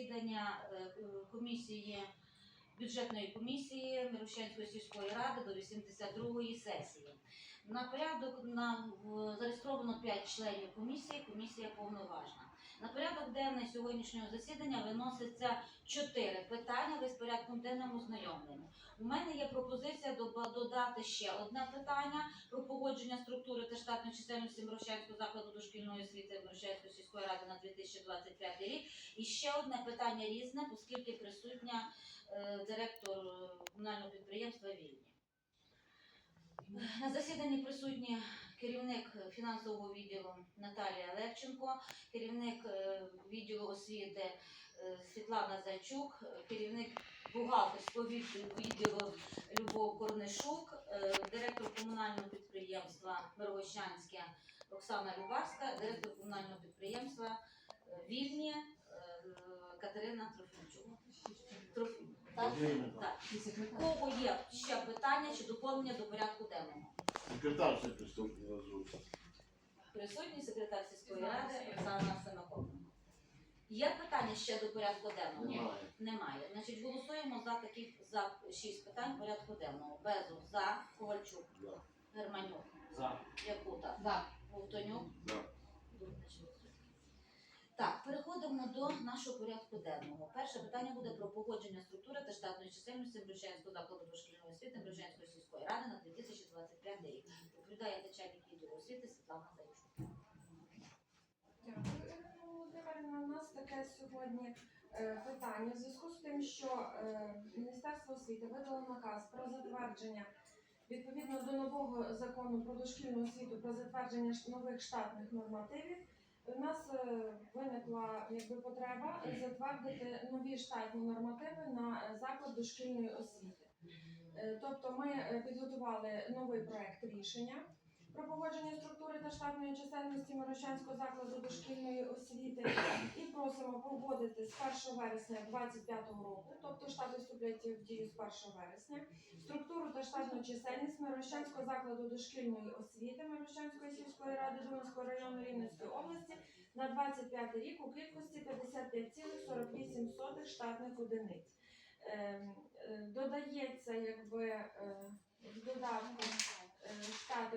засідання е, комісії бюджетної комісії Мирощанської сільської ради до 82-ї сесії. На порядок на в- зареєстровано 5 членів комісії. Комісія повноважна. На порядок денний сьогоднішнього засідання виноситься 4 питання. Ви з порядком денним ознайомлені. У мене є пропозиція додати ще одне питання про погодження структури та штатної чисельності Мирощанського закладу дошкільної освіти Мирощанської сільської ради на 2025 рік. І ще одне питання різне, оскільки присутня е, директор е, комунального підприємства Вільні. На засіданні присутні керівник фінансового відділу Наталія Левченко, керівник е, відділу освіти е, Світлана Зайчук, е, керівник бухгалтерського відділу відділу Любов Корнишук, е, директор комунального підприємства Мировощанське Оксана Любарська, директор комунального підприємства е, Вільні е, Катерина Трофімчук. Трофім. Так? Так. Кого є ще питання чи доповнення до порядку денного? Секретар все приступний назву. Присутній секретар сільської ради Оксана Семакова. Є питання ще до порядку денного? Немає. Немає. Значить, голосуємо за таких за шість питань порядку денного. Безу за Ковальчук, Да. Германюк, За. Якута, Да. Вовтонюк. Да. Дурнич. Так, переходимо до нашого порядку денного. Перше питання буде про погодження структури та штатної чисельності Брючанського закладу дошкільної освіти Брючанської сільської ради на 2025 рік. Доповідає начальник відділу освіти Світлана Зайчук. Дякую. У нас таке сьогодні е, питання. В зв'язку з тим, що е, Міністерство освіти видало наказ про затвердження відповідно до нового закону про дошкільну освіту про затвердження нових штатних нормативів. У нас е, виникла якби потреба затвердити нові штатні нормативи на е, заклад дошкільної освіти. Е, Тобто ми підготували новий проект рішення про погодження структури та штатної чисельності Мирощанського закладу дошкільної освіти і просимо погодити з 1 вересня 2025 року, тобто штати вступлять в дію з 1 вересня, структуру та штатну чисельність Мирощанського закладу дошкільної освіти Мирощанської сільської ради Думанського району Рівненської області на 25 рік у кількості 55,48 штатних одиниць. Ем, е, Додається якби е, в додатку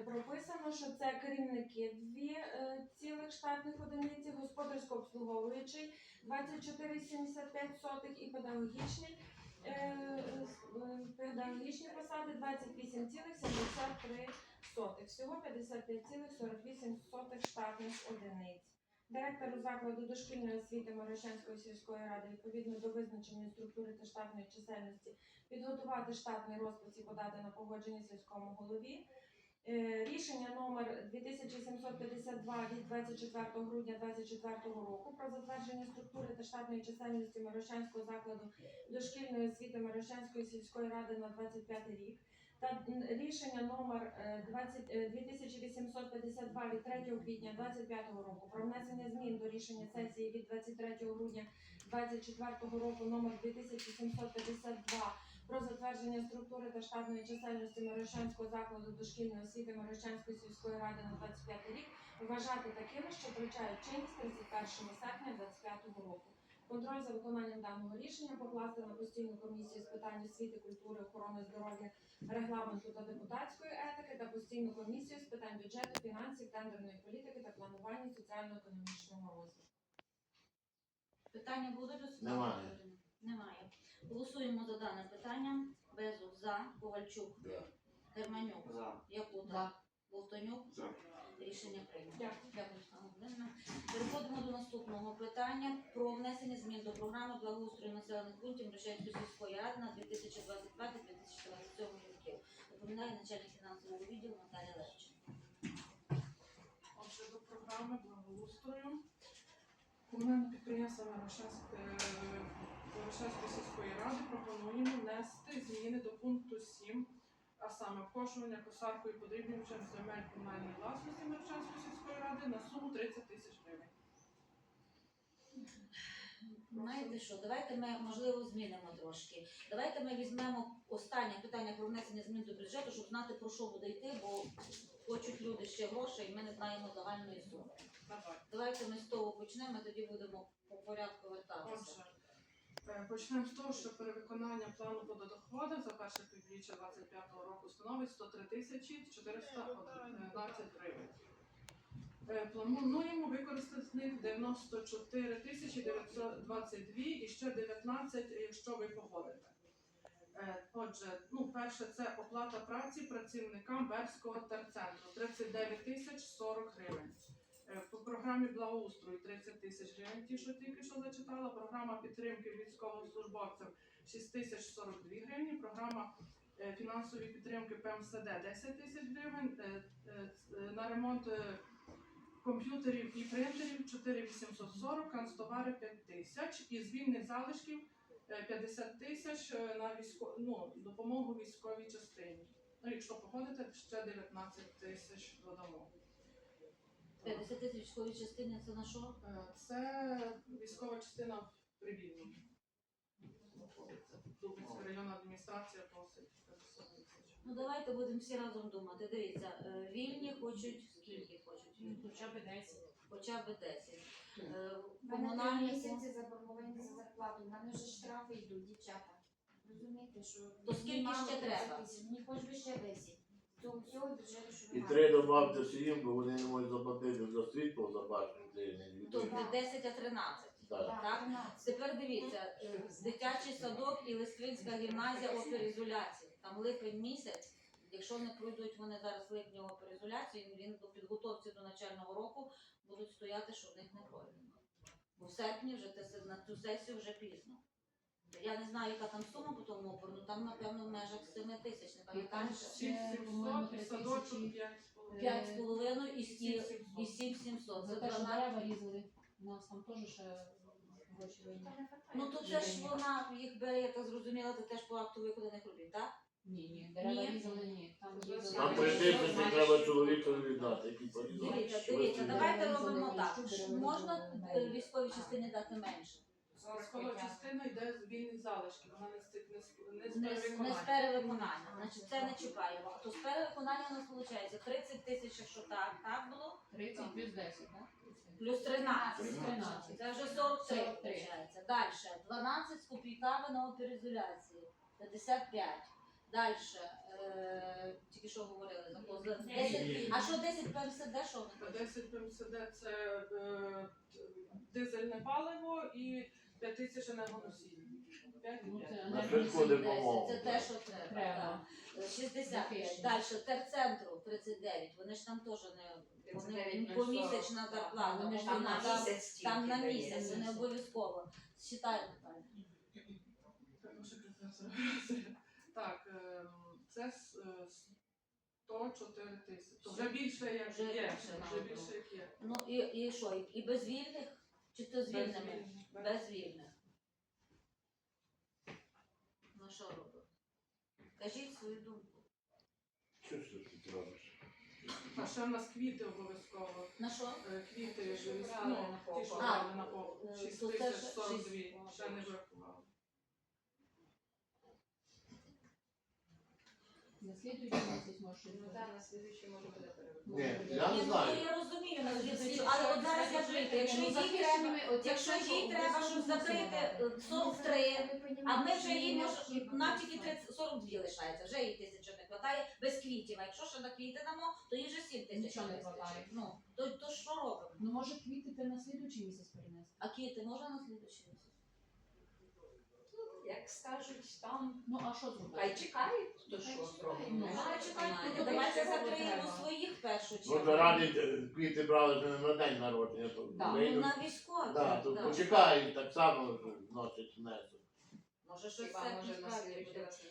прописано, що це керівники дві е, цілих штатних одиниці, господарсько обслуговуючий 24,75 і педагогічний. е, е, Педагогічні посади 28,73. Всього 55,48 штатних одиниць. Директору закладу дошкільної освіти Мирошенської сільської ради відповідно до визначеної структури та штатної чисельності підготувати штатний розпис і подати на погодження сільському голові. Е, Рішення номер 2752 від 24 грудня 2024 року про затвердження структури та штатної чисельності Мирошанського закладу дошкільної освіти Мирошанської сільської ради на 25 рік. Та рішення номер е, 20, е, 2852 від 3 квітня 2025 року про внесення змін до рішення сесії від 23 грудня 2024 року номер 2752 про затвердження структури та штатної чисельності Мирошанського закладу дошкільної освіти Мирошанської сільської ради на 25 рік вважати такими, що включають чинність 31 серпня 2025 року. Контроль за виконанням даного рішення покласти на постійну комісію з питань освіти, культури, охорони здоров'я, регламенту та депутатської етики та постійну комісію з питань бюджету, фінансів, тендерної політики та планування соціально-економічного розвитку. Питання будуть до Світлани Немає. Немає. Голосуємо за дане питання. Безух за, Ковальчук, Да. Германюк, За. Якута, Да. Вовтонюк. За. Рішення прийнято. Дякую. Дякую, Володимирівна. Переходимо до наступного питання про внесення змін до програми благоустрою населених пунктів Мрещанської сільської ради на 2025-2027 років. Доповідає начальник фінансового відділу Наталія Левченко. Отже, до програми благоустрою комунальне підприємство Ворошевської сільської ради пропонуємо внести зміни до пункту 7, а саме вкошування косаркою подрібнювачем земель комунальної власності Ворошевської сільської ради на суму 30 тисяч гривень. Знаєте що, давайте ми можливо змінимо трошки. Давайте ми візьмемо останнє питання про внесення змін до бюджету, щоб знати про що буде йти, бо хочуть люди ще грошей, і ми не знаємо загальної суми. Давай. Давайте ми з того почнемо, тоді будемо по порядку вертатися. Е, Почнемо з того, що перевиконання плану по доходу за перше півріччя 2025 року становить 103 тисячі 411 гривень. Е, Плануємо використати з них 94 тисячі 922 і ще 19, якщо ви погодите. Е, Отже, ну, перше це оплата праці працівникам Берського терцентру 39 тисяч 40 гривень. Е, По програмі благоустрою 30 тисяч гривень, ті, що тільки що зачитала. Програма підтримки військовослужбовцям 6 тисяч 42 гривні. Програма е, фінансової підтримки ПМСД 10 тисяч гривень. Е, На ремонт комп'ютерів і принтерів 4840, канцтовари 5 тисяч. І з залишків е, 50 тисяч на військо... ну, допомогу військовій частині. Ну, якщо походите, ще 19 тисяч додамо. 50 тисяч військової частини це на що? Е, Це військова частина в Привільному. знаходиться. Дубинська районна адміністрація просить 50 тисяч. Ну давайте будемо всі разом думати. Дивіться, е, вільні хочуть скільки хочуть? Хоча б 10. Хоча б 10. Е, У мене три Комунальні місяці заборговані за зарплату. У мене вже штрафи йдуть, дівчата. Розумієте, що То скільки мені мало ще 30 треба? тисяч, Мені хоч би ще 10. І три добавте їм, бо вони не можуть заплатити за світло за башню. Це не то відповідно. не 10, а 13. Так. Так? 13. Тепер дивіться, е, дитячий садок і Листвинська гімназія оперізоляції. Там липень місяць. Якщо не пройдуть вони зараз липні оперізоляцію, він до підготовці до навчального року будуть стояти, що в них не пройдено. Бо в серпні вже на цю сесію вже пізно. Я не знаю, яка там сума по тому опору, ну там напевно в межах 7 Ще, по-моєму, 700 садочок тисячі. 5,5. П'ять з половиною і сім- і 700. 7700. За Це те, що 12. дерева різали, у нас там теж ще гроші винні. Ну то це ж вона їх бере, я так зрозуміла, це теж по акту виконаних робіт, так? Ні, ні, дерева Ні? різали, ні. Там різали. Прийти, треба чоловікові віддати, який порізав. Дивіться, дивіться, давайте робимо так. Можна е, військовій частині дати менше? Військова частина йде з вільних залишків, вона не з цих- не з- не з Не, з- не з перевиконання. перевиконання. Значить, це не чіпаємо. То з перевиконання у нас виходить 30 тисяч, якщо так, так було, 30 плюс 10, так? плюс 13. Плюс 13. Це вже 43 43. виходить. Далі 12 з копійками на оперізоляції. 55. Далі, е, тільки що говорили, за кого? За 10. А що 10 ПМСД, що вони хочуть? 10 ПМСД це е, дизельне паливо і 5 тисяч енергоносій. П'ять і Ну, п'ять. це На не швидку допомогу. Це те, що треба. Треба. так. 65. Далі, терцентру 39. Вони ж там теж не вони 39 помісячна зарплата. Вони ж Там на місяць. Там на місяць, це не обов'язково. Считаємо Наталя. Так, ем, це с- е, 104 тисячі. Вже більше як Вже є. більше, Вже більше як є. Ну і, і що, і- і без вільних? Чи то звільними? Без вільних. Без- Без вільних. Ну що робити? Кажіть свою думку. Що ж ти тут робиш? А ще в нас квіти обов'язково. На що? Е, Квіти, Що ну, брали на ті, що брали на попу. е, 6 то це тисяч ж 42, шість. ще не врахували. На слідуючий місяць може Ну бути. так, на слідуючий може буде. Може Ні, я не ну знаю. я розумію, на слідуючу, але от зараз це закрити. Якщо їй треба, якщо їй треба, щоб закрити мусимо. е, 43, а ми вже їй може нам тільки 30, 42 лишається, вже їй тисяча не вистачає без квітів. А якщо ще на квіти дамо, то їй вже 7 тисяч Нічого не хватає. Ну, то, то що робимо? Ну може квіти ти на слідуючий місяць перенести. А квіти можна на слідуючий місяць? Як скажуть там, Ну а що зробити? хай чекають, хто що зробить. Ну, Ну, знаю, чекають. ну, давайте Треба. закриємо своїх в першу Бо чергу. заради е, квіти брали вже не на день народження, то Так. Ну, вийдуть. на військові. Да, то да. почекають, так само носять внесок. Може щось Хіба все може на раз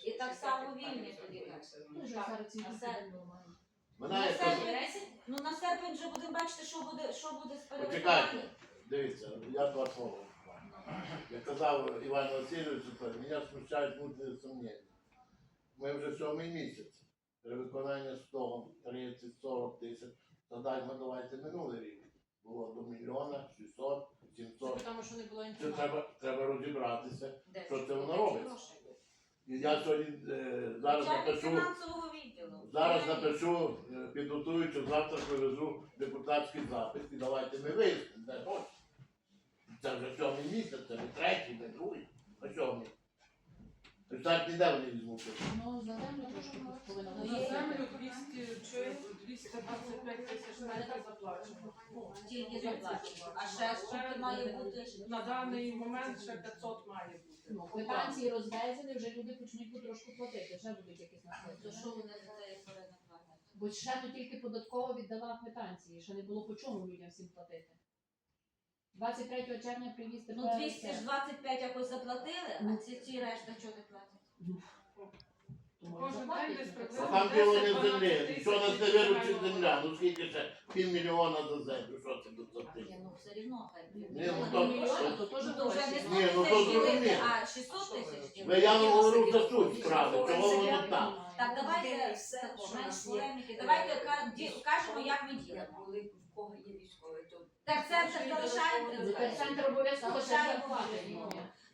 І так само вільні тоді так. Ну, Так, зараз ці а квіти це- нормально. Мене Ну, якось- серпень, ну на серпень вже будемо бачити, що буде, що буде з Почекайте. перевиконанням. Дивіться, я два слова. Як казав Іван Васильович, мене смущають внутрішні сумніви. Ми вже сьомий місяць. При виконанні 100, 30, 40 тисяч. То даймо давайте минулий рік. Було до мільйона, 600, 700. Тому що не було Це треба, треба розібратися. Де Що це воно робить? І я сьогодні е, зараз напишу. фінансового відділу. Зараз напишу, е, підготую, завтра привезу депутатський запит і давайте ми вияснимо, Це сьомий місяць, це не третій, не другий. А так ніде вони візьмуть. Ну, за землю трошки повинна На бути. землю 200 чи 225 тисяч заплачено. Тільки заплачено. А ще скільки має бути? На даний момент ще 500 має бути. Ну, квитанції розвезені, вже люди почнуть потрошку платити, вже будуть якісь То наслідки. що вони за це як перед? Бо ще то тільки податково віддала квитанції, ще не було по чому людям всім платити. 23 червня привіз Ну тепер 225 якось заплатили, а ці, ці решта чого не платять? Кожен день десь А приблизно там діло не 10-12 землі. Що нас не виручить земля? Ну скільки ще півмільйона за землю, що це до Ні, платити? ну все рівно хай. Ні, ну, Ну, то- мільйона, то теж Ну, то вже не гроші. 100 Ні, ну, то тисяч ділити, зрозуміло. а 600 тисяч Ви ділити. я не говорю за суть справи, чого воно так. Так, давайте все, менш є. полеміки. Давайте ка- ді- кажемо, як ми ділимо. Коли в кого є військовий, то Так, це все залишаємо. Центр обов'язково Залишаємо.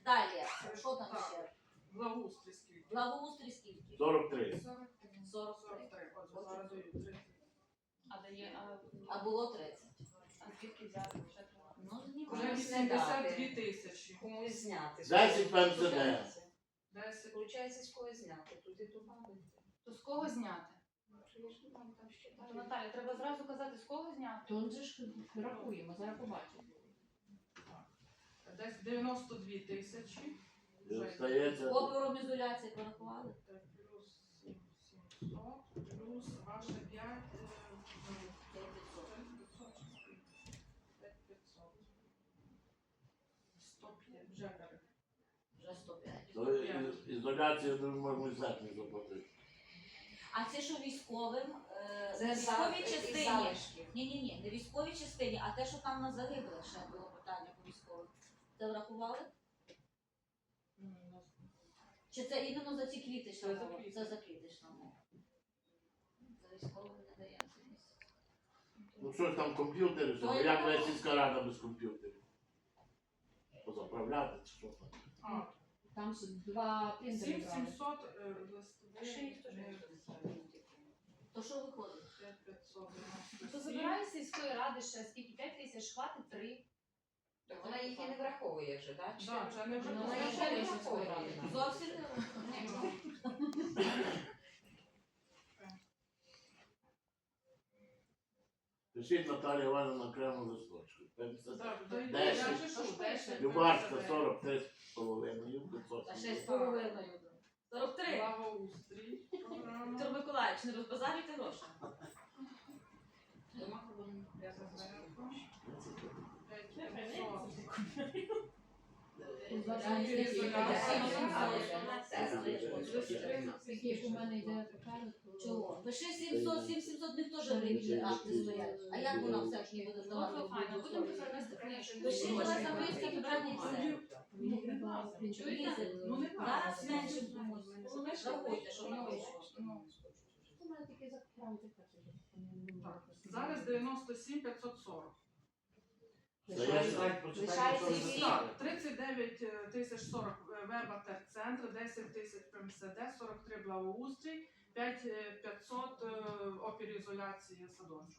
Далі, що там ще? Благоустрій скільки? Благоустрій скільки? 43. 43. 43. Отже, зараз даю 30. а дає, а, А було 30. а звідки взяти? Ну, Вже знімаємо. 82 тисячі. Комусь зняти. 10 ПМСД. 10. Получається, з когось зняти, туди добавити. То з кого зняти? Ну, я ж там там ще То, Наталя, треба зразу казати, з кого зняти. То он же ж рахуємо, зараз побачимо. Десь 92 тисячі. І Остається Опором ізоляції порахували. Це плюс 700, плюс ваше 5, ну, 105, вже. Вже 105. То і- ізоляція дуже можна взяти не заплатити. А це що військовим? е, Це військовій частині? залишки. Ні, ні, ні, не військовій частині, а те, що там на загиблих ще було питання по військових. Це врахували? Чи це іменно за ці квітична Це за мова? квітич. Це за квітична мова. За військових не даємо цей. Ну що ж там комп'ютери, все, як моя сільська рада без комп'ютерів? Позаправляти чи що там? А, Там ж два принтери брали. 7700 е, А ще ніхто ж не. То що виходить? 5597. То забирай з сільської ради ще скільки 5 тисяч, хватить 3. Так вона їх і не враховує вже, так? Да, вже не Ну, враховує. вона їх не враховує. Зовсім не Пишіть Наталія Івановна окремо листочку. Так, да, я Десять. же що, 10. Любарська 43 з половиною, 500. Та ще з половиною. 43. Благоустрій. програма. Віктор Миколаївич, не розбазарюйте гроші. Я зазначу. 5500. Скільки як у мене йде? Пиши 700, 7700, них теж гривні акти стоять. А як вона все ж не буде здавати? Пиши, коли записки, питання і все. Зараз менше комусь. Рахуйте, що воно вийшло. Зараз 97 540. Лишається і Так, 39 е, тисяч 40 е, верба терцентр, 10 тисяч ПМСД, 43 благоустрій, 5 е, 500 е, опір ізоляції садочок.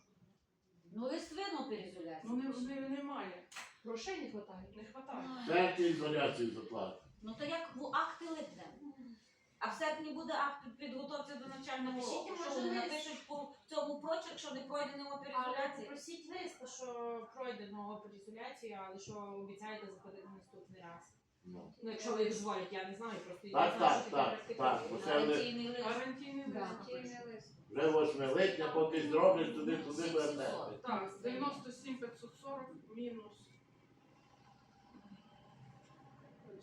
Ну, листвину переізоляцію. Ну не, не, немає, Грошей не вистачає. не вистачає. Серці ізоляцію заплати. Ну то як в акти липне. А в серпні буде акт під- підготовці до навчального Напишіть, року. Що може, вони лист. напишуть по цьому прочерк, що не пройдений опір Але ізоляції? попросіть листа, що пройдено опит ізоляції, але що обіцяєте заплатити наступний раз. Ну. Ну, якщо ви дозволять, я не знаю, просто я Так, знаю, так, що так, таке так, практика. бо це вони Гарантійний лист. Гарантійний лист. Вже 8 липня, поки зроблять туди, туди буде 700. нести. Так, 97 540 мінус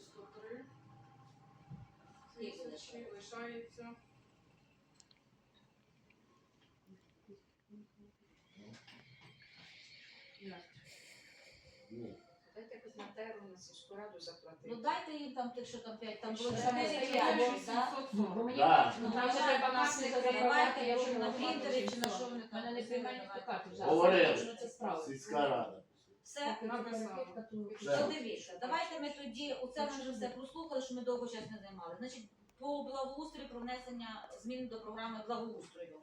103 тисячі лишається. Дайте якось на теру на сільську раду заплатити. Ну дайте їм там тих, що там 5, там було Ще 4 раз, 5, так? 740. Бо мені Да. кажуть, Ну, ну, там давайте, треба нас не заправляти, я вже на принтері, чи на що вони У там мене не вже. Говорили. Що це справа. Сільська рада. Все, Написала. То дивіться, давайте ми тоді, оце ми вже все прослухали, що ми довго час не займали. Значить, по благоустрою про внесення змін до програми благоустрою.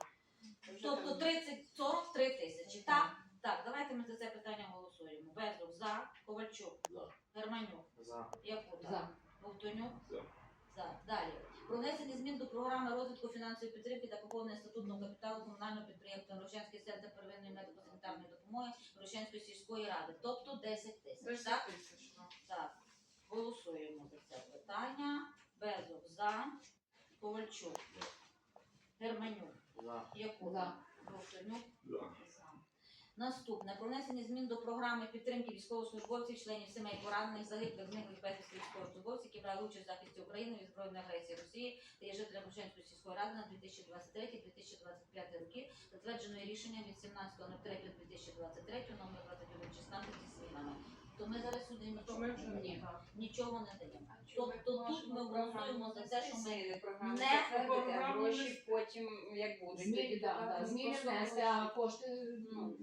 Тобто 30-43 тисячі. Так, так, давайте ми за це питання голосуємо. Безрук за, Ковальчук, За. Германюк, За. Якута, За. Ковтонюк, За. за. Далі. Про внесення змін до програми розвитку фінансової підтримки та поповнення статутного капіталу комунального підприємства Рощанський центр первинної медико-санітарної допомоги Рощанської сільської ради, тобто 10 тисяч. 10 Так? тисяч. да. Так, голосуємо за це питання. Безов за, Ковальчук, Германюк, За. Якуба, За. Ковтонюк, За. Наступне про внесення змін до програми підтримки військовослужбовців, членів сімей поранених, загиблих, зниклих безвісти військовослужбовців, які брали участь в захисті України від збройної агресії Росії та є жителям Рушенської сільської ради на 2023-2025 роки, затвердженої рішенням від 17.03.2023 номер 2116 зі змінами. То ми зараз сюди То нічого, ми вже ні, нічого не даємо. Тобто тут ми голосуємо за те, що ми не а програму гроші потім як будуть. Тоді да, да, зміни внести, а кошти ну,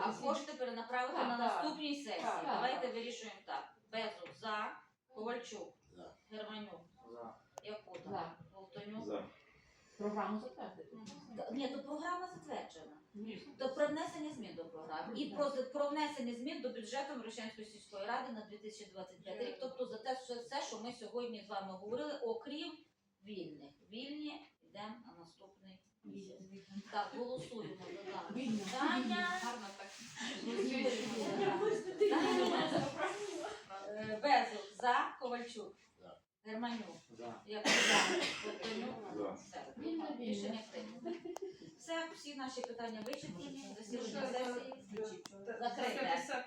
а кошти перенаправити Так, на так. наступній сесії. Так, Давайте вирішуємо так. Безух за, Ковальчук, За. Германюк, За. Якута, За. Програму затвердити. Та- Ні, то програма затверджена. Ні. То про внесення змін до програми. І про, про внесення змін до бюджету Мирошенської сільської ради на 2025 рік. Тобто за те, що все, що ми сьогодні з вами говорили, окрім вільних. Вільні йдемо на наступний місяць. Так, голосуємо за дане питання. Гарно так. Е, за, Ковальчук. Германюк. Волтонюк. Все. Вільно, вільно. Рішення прийнято. Все, всі наші питання вичерпані. Засідання сесії за закрите. 50